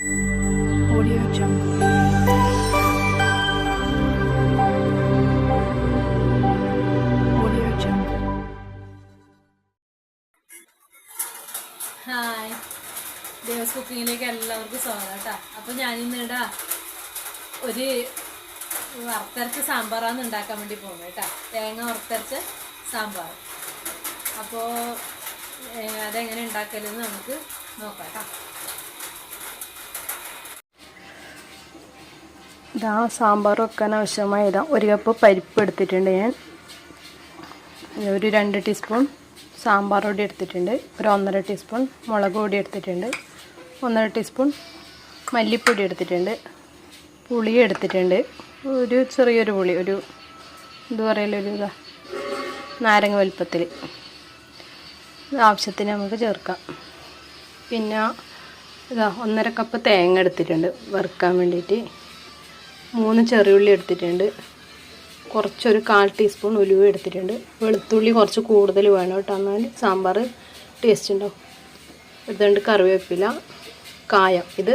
Audio. Hi കുക്കിങ്ങിലേക്ക് എല്ലാവർക്കും സ്വാഗതം കേട്ടോ. അപ്പോൾ ഞാനിന്നിടാ ഒരു വറുത്തരച്ച് സാമ്പാറാണ് ഉണ്ടാക്കാൻ വേണ്ടി പോകുന്നത് കേട്ടോ. തേങ്ങ വറുത്തരച്ച് സാമ്പാർ. അപ്പോൾ അതെങ്ങനെ ഉണ്ടാക്കലെന്ന് നമുക്ക് നോക്കാം കേട്ടോ. ഇതാ സാമ്പാർ വെക്കാൻ ആവശ്യമായ ഇതാ ഒരു കപ്പ് പരിപ്പ് എടുത്തിട്ടുണ്ട് ഞാൻ ഒരു രണ്ട് ടീസ്പൂൺ സാമ്പാർ പൊടി എടുത്തിട്ടുണ്ട്. ഒരു ഒന്നര ടീസ്പൂൺ മുളക് പൊടി എടുത്തിട്ടുണ്ട്. ഒന്നര ടീസ്പൂൺ മല്ലിപ്പൊടി എടുത്തിട്ടുണ്ട്. പുളി എടുത്തിട്ടുണ്ട്. ഒരു ചെറിയൊരു പുളി ഒരു എന്താ പറയല ഒരു ഇതാ നാരങ്ങ വലുപ്പത്തിൽ ആവശ്യത്തിന് നമുക്ക് ചേർക്കാം. പിന്നെ ഇതാ ഒന്നര കപ്പ് തേങ്ങ എടുത്തിട്ടുണ്ട് വറുക്കാൻ വേണ്ടിയിട്ട്. മൂന്ന് ചെറിയുള്ളി എടുത്തിട്ടുണ്ട്. കുറച്ചൊരു കാൽ ടീസ്പൂൺ ഉലുവ എടുത്തിട്ടുണ്ട്. വെളുത്തുള്ളി കുറച്ച് കൂടുതൽ വേണം കേട്ടോ. എന്നാൽ സാമ്പാർ ടേസ്റ്റ് ഉണ്ടാവും എടുത്തുകൊണ്ട് കറിവേപ്പില കായം. ഇത്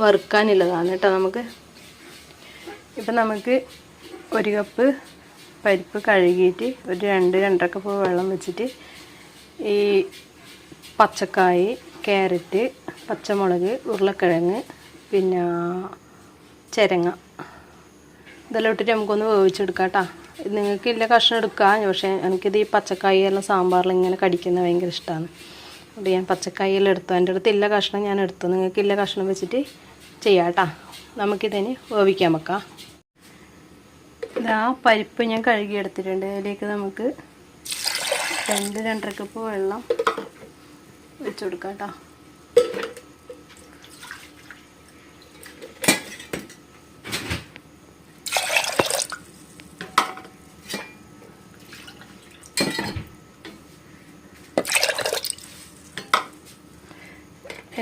വറുക്കാനുള്ളതാണ് കേട്ടോ നമുക്ക്. ഇപ്പം നമുക്ക് ഒരു കപ്പ് പരിപ്പ് കഴുകിയിട്ട് ഒരു രണ്ട് രണ്ടര കപ്പ് വെള്ളം വെച്ചിട്ട് ഈ പച്ചക്കായ് ക്യാരറ്റ് പച്ചമുളക് ഉരുളക്കിഴങ്ങ് പിന്നെ ചിരങ്ങ. ഇതെല്ലാം ഇട്ടിട്ട് നമുക്കൊന്ന് വേവിച്ചെടുക്കാം കേട്ടോ നിങ്ങൾക്ക് ഇല്ല കഷ്ണം എടുക്കാം. പക്ഷേ എനിക്കിത് ഈ പച്ചക്കായി എല്ലാം സാമ്പാറിൽ ഇങ്ങനെ കടിക്കുന്നത് ഭയങ്കര ഇഷ്ടമാണ് അതുകൊണ്ട് ഞാൻ പച്ചക്കായി എല്ലാം എടുത്തു. എന്റെ അടുത്ത് ഇല്ല കഷ്ണം ഞാൻ എടുത്തു. നിങ്ങൾക്ക് ഇല്ല കഷ്ണം വെച്ചിട്ട് ചെയ്യാം കേട്ടോ നമുക്കിതിന് വേവിക്കാൻ വെക്കാം. ഇതാ പരിപ്പ് ഞാൻ കഴുകി എടുത്തിട്ടുണ്ട്. അതിലേക്ക് നമുക്ക് രണ്ട് രണ്ടര കപ്പ് വെള്ളം വെച്ചു കൊടുക്കാം കേട്ടോ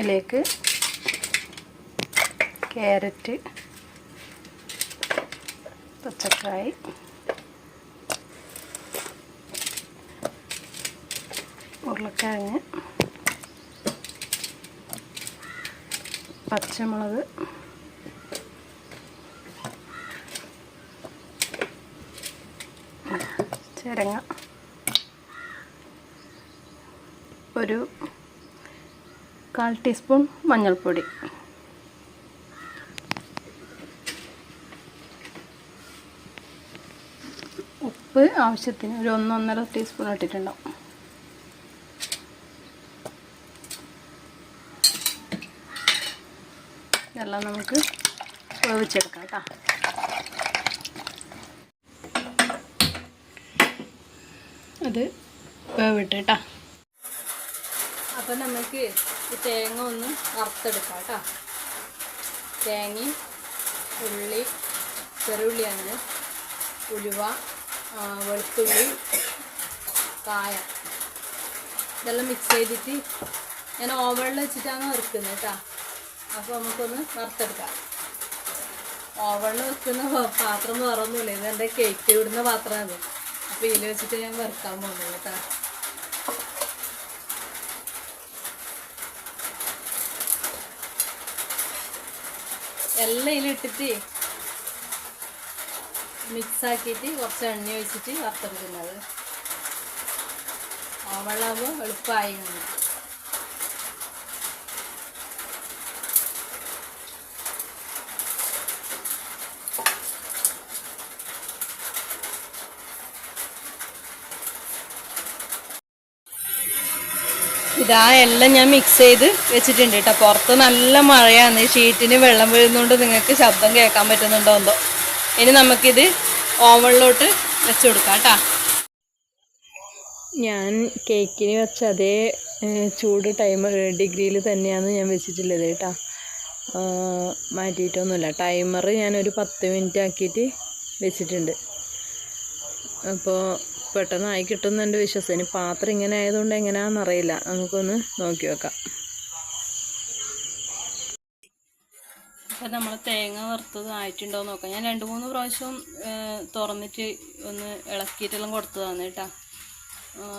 ഇതിലേക്ക് ക്യാരറ്റ് പച്ചക്കായി ഉരുളക്കിഴങ്ങ് പച്ചമുളക് ചിരങ്ങ ഒരു കാൽ ടീസ്പൂൺ മഞ്ഞൾപ്പൊടി. ഉപ്പ് ആവശ്യത്തിന് ഒരു ഒന്നൊന്നര ടീസ്പൂൺ ഇട്ടിട്ടുണ്ടാവും. ഇതെല്ലാം നമുക്ക് വേവിച്ചെടുക്കാം കേട്ടോ. അത് വേവിട്ട് കേട്ടോ. അപ്പോൾ നമുക്ക് ഈ തേങ്ങ ഒന്ന് വറുത്തെടുക്കാം കേട്ടോ. തേങ്ങയും ഉള്ളി ചെറുള്ളിയാണ് ഉലുവ വെളുത്തുള്ളി കായം ഇതെല്ലാം മിക്സ് ചെയ്തിട്ട് ഞാൻ ഓവണിൽ വെച്ചിട്ടാണ് വറുക്കുന്നത് കേട്ടോ. അപ്പോൾ നമുക്കൊന്ന് വറുത്തെടുക്കാം. ഓവണിൽ വെക്കുന്ന പാത്രം വേറൊന്നുമില്ല. ഇത് എന്റെ കേക്ക് ഇടുന്ന പാത്രമാണ്. അപ്പോൾ ഇതിൽ വെച്ചിട്ട് ഞാൻ വറുക്കാൻ പോകുന്നത് കേട്ടോ. എല്ലാം ഇതിലിട്ടിട്ട് മിക്സ് ആക്കിയിട്ട് കുറച്ച് എണ്ണ ഒഴിച്ചിട്ട് വറുത്തെടുക്കുന്നത്. വെള്ളമാകുമ്പോൾ എളുപ്പമായി. ഇതാ എല്ലാം ഞാൻ മിക്സ് ചെയ്ത് വെച്ചിട്ടുണ്ട് കേട്ടോ. പുറത്ത് നല്ല മഴയാണ്. ഷീറ്റിന് വെള്ളം വീഴുന്നതുകൊണ്ട് നിങ്ങൾക്ക് ശബ്ദം കേൾക്കാൻ പറ്റുന്നുണ്ടോ എന്തോ. ഇനി നമുക്കിത് ഓവണിലോട്ട് വെച്ച് കൊടുക്കാം കേട്ടോ. ഞാൻ കേക്കിന് വെച്ച അതേ ചൂട് ടൈമർ ഡിഗ്രിയിൽ തന്നെയാണ് ഞാൻ വെച്ചിട്ടുള്ളത് കേട്ടോ. മാറ്റിയിട്ടൊന്നുമില്ല. ടൈമർ ഞാനൊരു പത്ത് മിനിറ്റ് ആക്കിയിട്ട് വെച്ചിട്ടുണ്ട്. അപ്പോൾ പെട്ടെന്ന് ആയി കിട്ടുമെന്ന് എന്റെ വിശ്വാസം. ഇനി പാത്രം ഇങ്ങനെ ആയതുകൊണ്ട് എങ്ങനെയാണെന്ന് അറിയില്ല. നമുക്കൊന്ന് നോക്കി വെക്കാം. അപ്പം നമ്മൾ തേങ്ങ വറുത്തത് ആയിട്ടുണ്ടോ എന്ന് നോക്കാം. ഞാൻ രണ്ട് മൂന്ന് പ്രാവശ്യം തുറന്നിട്ട് ഒന്ന് ഇളക്കിയിട്ടെല്ലാം കൊടുത്തതാണ് കേട്ടോ.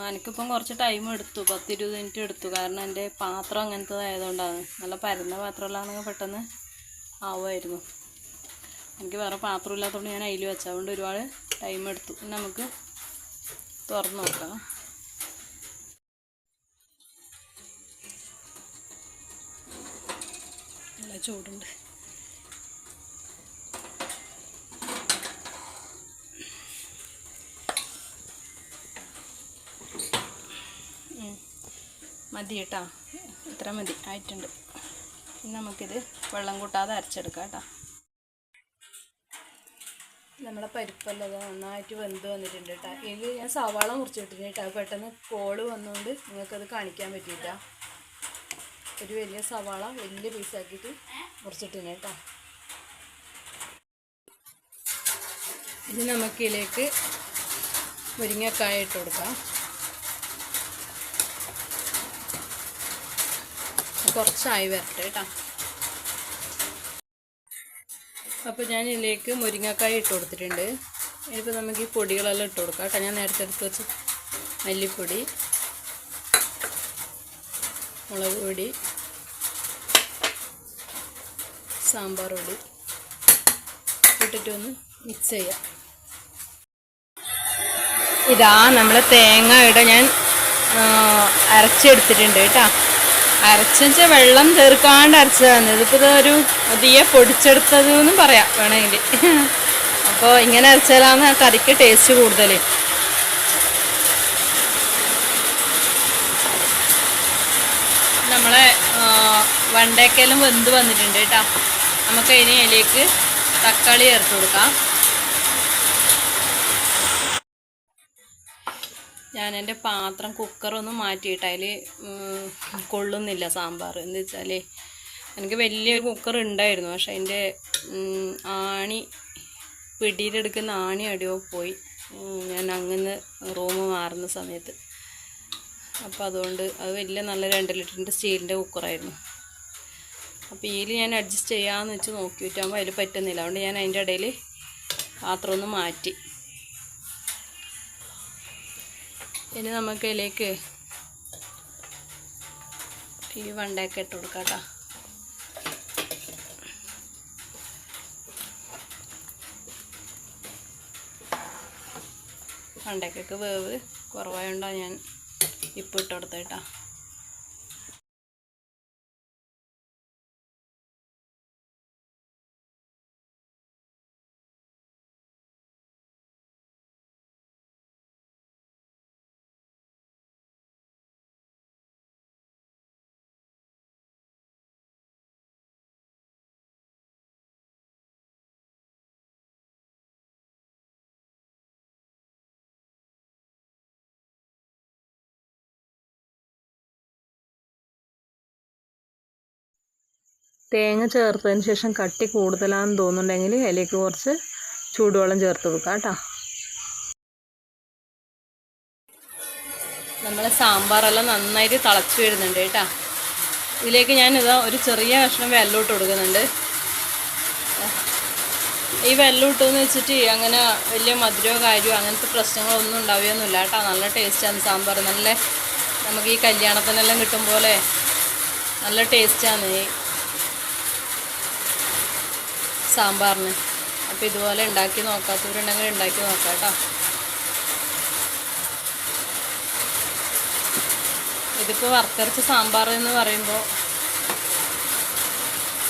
എനിക്കിപ്പം കുറച്ച് ടൈം എടുത്തു. പത്തിരുപത് മിനിറ്റ് എടുത്തു. കാരണം എന്റെ പാത്രം അങ്ങനത്തതായതുകൊണ്ടാണ് നല്ല പരന്ന പാത്രമുള്ളതാണെങ്കിൽ പെട്ടെന്ന് ആവുമായിരുന്നു. എനിക്ക് വേറെ പാത്രം ഇല്ലാത്തതുകൊണ്ട് ഞാൻ അതിൽ വെച്ചതുകൊണ്ട് ഒരുപാട് ടൈം എടുത്തു. നമുക്ക് തുറന്ന് നോക്കാം. നല്ല ചൂടുണ്ട്. മതി കേട്ടോ. ഇത്ര മതി. ആയിട്ടുണ്ട്. ഇനി നമുക്കിത് വെള്ളം കൂട്ടാതെ അരച്ചെടുക്കാം കേട്ടോ. നമ്മുടെ പരിപ്പല്ലത് നന്നായിട്ട് വെന്ത് വന്നിട്ടുണ്ട് കേട്ടോ. ഇതിൽ ഞാൻ സവാള മുറിച്ചിട്ടുണ്ട് കേട്ടോ. പെട്ടെന്ന് കോൾ വന്നുകൊണ്ട് നിങ്ങൾക്കത് കാണിക്കാൻ പറ്റിയില്ല. ഒരു വലിയ സവാള വലിയ പീസാക്കിയിട്ട് മുറിച്ചിട്ടുണ്ട് കേട്ടോ. ഇനി നമുക്കിതിലേക്ക് മുരിങ്ങക്കായ ഇട്ട് കൊടുക്കാം. കുറച്ചായി വരട്ടെ കേട്ടോ. അപ്പോൾ ഞാൻ ഇതിലേക്ക് മുരിങ്ങക്കായ ഇട്ട് കൊടുത്തിട്ടുണ്ട്. ഇനിയിപ്പോൾ നമുക്ക് ഈ പൊടികളെല്ലാം ഇട്ട് കൊടുക്കാം കേട്ടോ. ഞാൻ നേരത്തെ എടുത്ത് വെച്ച് മല്ലിപ്പൊടി മുളക് പൊടി സാമ്പാർ പൊടി ഇട്ടിട്ട് ഒന്ന് മിക്സ് ചെയ്യാം. ഇതാ നമ്മളെ തേങ്ങ ഇട ഞാൻ അരച്ചെടുത്തിട്ടുണ്ട് കേട്ടോ. അരച്ചുവെച്ചാൽ വെള്ളം ചേർക്കാണ്ട് അരച്ചതാണ് ഇതിപ്പോൾ ഒരു അതിയെ പൊടിച്ചെടുത്തത് എന്നും പറയാം വേണമെങ്കിൽ. അപ്പോൾ ഇങ്ങനെ അരച്ചാലാണ് കറിക്ക് ടേസ്റ്റ് കൂടുതൽ. നമ്മളെ വെണ്ടയ്ക്കലും വെന്ത് വന്നിട്ടുണ്ട് കേട്ടോ. നമുക്ക് ഇനി അതിലേക്ക് തക്കാളി ചേർത്ത് കൊടുക്കാം. ഞാൻ എന്റെ പാത്രം കുക്കറൊന്നും മാറ്റിയിട്ട് അതിൽ കൊള്ളുന്നില്ല സാമ്പാർ എന്ന് വെച്ചാൽ എനിക്ക് വലിയൊരു കുക്കർ ഉണ്ടായിരുന്നു പക്ഷെ അതിന്റെ ആണി പിടിയിലെടുക്കുന്ന ആണി അടിയോ പോയി. ഞാൻ അങ്ങനെ റൂം മാറുന്ന സമയത്ത്. അപ്പോൾ അതുകൊണ്ട് അത് വലിയ നല്ല രണ്ട് ലിറ്ററിന്റെ സ്റ്റീലിന്റെ കുക്കറായിരുന്നു. അപ്പോൾ ഇതിൽ ഞാൻ അഡ്ജസ്റ്റ് ചെയ്യാമെന്ന് വെച്ച് നോക്കിയിട്ടാകുമ്പോൾ അതിൽ പറ്റുന്നില്ല. അതുകൊണ്ട് ഞാൻ അതിന്റെ ഇടയിൽ പാത്രമൊന്ന് മാറ്റി. ഇനി നമുക്ക് ഇതിലേക്ക് ഈ വണ്ടയൊക്കെ ഇട്ട് കൊടുക്കാം കേട്ടോ. വണ്ടയ്ക്കൊക്കെ വേവ് കുറവായതുകൊണ്ടാണ് ഞാൻ ഇപ്പം ഇട്ട് കൊടുത്തത് തേങ്ങ ചേർത്തതിന് ശേഷം കട്ടി കൂടുതലാണെന്ന് തോന്നുന്നുണ്ടെങ്കിൽ അതിലേക്ക് കുറച്ച് ചൂടുവെള്ളം ചേർത്ത് കൊടുക്കാം കേട്ടോ. നമ്മളെ സാമ്പാറെല്ലാം നന്നായിട്ട് തിളച്ച് വരുന്നുണ്ട് കേട്ടോ. ഇതിലേക്ക് ഞാൻ ഇതാ ഒരു ചെറിയ കഷ്ണം വെല്ലോട്ട് കൊടുക്കുന്നുണ്ട്. ഈ വെല്ലോട്ടെന്ന് വെച്ചിട്ട് അങ്ങനെ വലിയ മധുരമോ കാര്യമോ അങ്ങനത്തെ പ്രശ്നങ്ങളൊന്നും ഉണ്ടാവുകയൊന്നുമില്ല കേട്ടോ. നല്ല ടേസ്റ്റാണ് സാമ്പാർ. നല്ല നമുക്ക് ഈ കല്യാണത്തിനെല്ലാം കിട്ടും പോലെ നല്ല ടേസ്റ്റാണ്. ഈ സാമ്പാറിന്. അപ്പോൾ ഇതുപോലെ ഉണ്ടാക്കി നോക്കാത്തവരുണ്ടെങ്കിൽ ഉണ്ടാക്കി നോക്കാം കേട്ടോ. ഇതിപ്പോൾ വറുത്തരച്ച സാമ്പാർ എന്ന് പറയുമ്പോൾ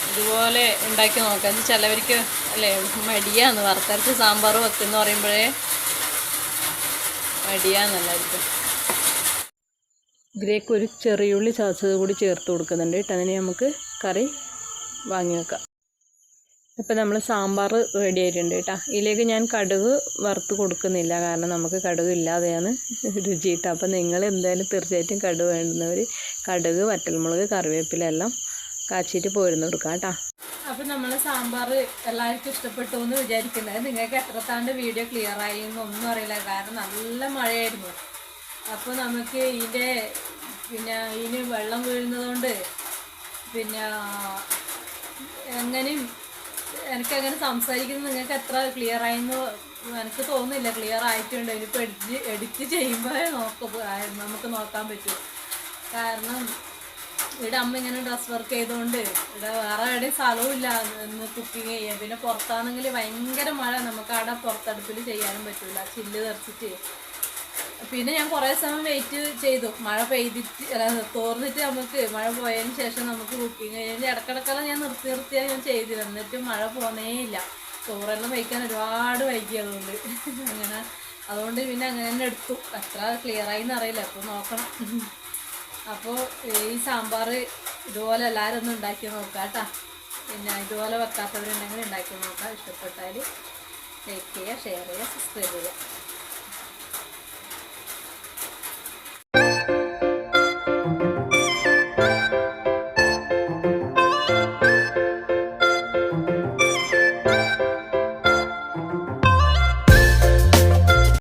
ഇതുപോലെ ഉണ്ടാക്കി നോക്കാം. ചിലവർക്ക് അല്ലേ മടിയാന്ന് വറുത്തരച്ച സാമ്പാർ വെക്കുന്ന പറയുമ്പോഴേ മടിയാന്നല്ലായിരിക്കും. ഇതിലേക്ക് ഒരു ചെറിയുള്ളി ചതച്ചത് കൂടി ചേർത്ത് കൊടുക്കുന്നുണ്ട് കേട്ടോ. അതിന് നമുക്ക് കറി വാങ്ങി വെക്കാം. ഇപ്പം നമ്മൾ സാമ്പാർ റെഡി ആയിട്ടുണ്ട് കേട്ടോ. ഇതിലേക്ക് ഞാൻ കടുക് വറുത്ത് കൊടുക്കുന്നില്ല. കാരണം നമുക്ക് കടുക് ഇല്ലാതെയാണ് രുചി കിട്ടുക അപ്പം നിങ്ങൾ എന്തായാലും തീർച്ചയായിട്ടും കടുക് വേണ്ടുന്നവർ കടുക് വറ്റൽമുളക് കറിവേപ്പില എല്ലാം കാച്ചിട്ട് പോരുന്ന് കൊടുക്കാം കേട്ടോ. അപ്പം നമ്മൾ സാമ്പാർ എല്ലാവർക്കും ഇഷ്ടപ്പെട്ടു എന്ന് വിചാരിക്കുന്നത്. നിങ്ങൾക്ക് എത്രത്താണ്ട് വീഡിയോ ക്ലിയർ ആയി എന്നൊന്നും അറിയില്ല. കാരണം നല്ല മഴയായിരുന്നു. അപ്പോൾ നമുക്ക് ഇതിന്റെ പിന്നെ ഇതിന് വെള്ളം വീഴുന്നതുകൊണ്ട് പിന്നെ എങ്ങനെയും എനിക്കങ്ങനെ സംസാരിക്കുന്നത് നിങ്ങൾക്ക് എത്ര ക്ലിയർ ആയെന്ന് എനിക്ക് തോന്നുന്നില്ല. ക്ലിയർ ആയിട്ടുണ്ട് ഇനിയിപ്പോൾ എഡിറ്റ് എഡിറ്റ് ചെയ്യുമ്പോഴേ നോക്ക നമുക്ക് നോക്കാൻ പറ്റും. കാരണം ഇവിടെ അമ്മ ഇങ്ങനെ ഡ്രസ് വർക്ക് ചെയ്തുകൊണ്ട് ഇവിടെ വേറെ എവിടെയും സ്ഥലവും ഇല്ല എന്ന് കുക്കിംഗ് ചെയ്യാൻ. പിന്നെ പുറത്താണെങ്കിൽ ഭയങ്കര മഴ. നമുക്ക് അവിടെ പുറത്തടുപ്പിൽ ചെയ്യാനും പറ്റില്ല ചില്ല് തെറിച്ചിട്ട്. പിന്നെ ഞാൻ കുറേ സമയം വെയിറ്റ് ചെയ്തു. മഴ പെയ്തിട്ട് അല്ല തോർന്നിട്ട് നമുക്ക് മഴ പോയതിന് ശേഷം നമുക്ക് കുക്കിംഗ് കഴിഞ്ഞ് ഇടക്കിടക്കെല്ലാം ഞാൻ നിർത്തി നിർത്തിയാണ് ഞാൻ ചെയ്തു എന്നിട്ട് മഴ പോന്നേ ഇല്ല. ചോറെല്ലാം വയ്ക്കാൻ ഒരുപാട് വൈകി അതുകൊണ്ട്. അങ്ങനെ അതുകൊണ്ട് പിന്നെ അങ്ങനെ തന്നെ എടുത്തു. എത്ര ക്ലിയർ ആയി അറിയില്ല. അപ്പോൾ നോക്കണം. അപ്പോൾ ഈ സാമ്പാർ ഇതുപോലെ എല്ലാവരും ഒന്ന് ഉണ്ടാക്കി നോക്കാം കേട്ടോ. പിന്നെ ഇതുപോലെ വെക്കാത്തവരുണ്ടെങ്കിൽ ഉണ്ടാക്കി നോക്കാം. ഇഷ്ടപ്പെട്ടാൽ ലൈക്ക് ചെയ്യുക ഷെയർ ചെയ്യുക സബ്സ്ക്രൈബ് ചെയ്യുക.